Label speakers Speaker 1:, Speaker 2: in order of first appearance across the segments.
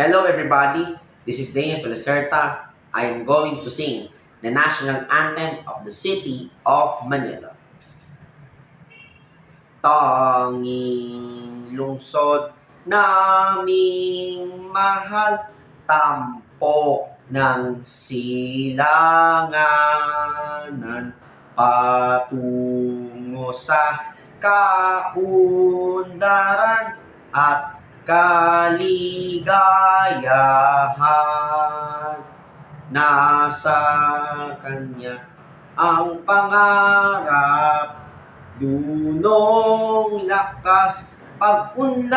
Speaker 1: Hello everybody, this is Daniel Felicerta. I am going to sing the national anthem of the city of Manila. Tanging lungsod naming mahal, tampok ng silanganan, patungo sa kaunlaran at kaligayahan. Nasa Kanya ang pangarap, dunong lakas, pag-unlad.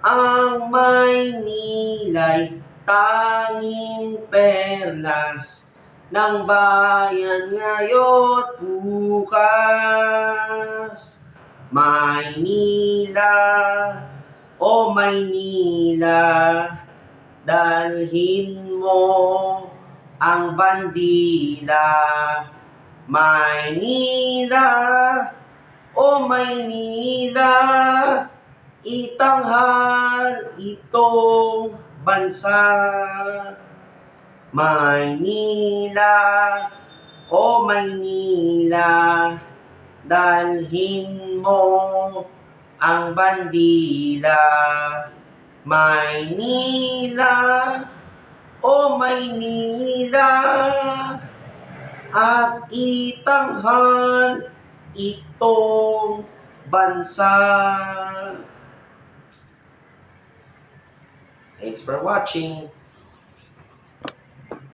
Speaker 1: Ang may nilay, tanging perlas ng bayan ngayon bukas. Maynila, o Maynila, dalhin mo ang bandila. Maynila, o Maynila, itanghal itong bansa. Maynila, o Maynila, dalhin mo ang bandila. Maynila, o Maynila, at itanghal itong bansa. Thanks for watching.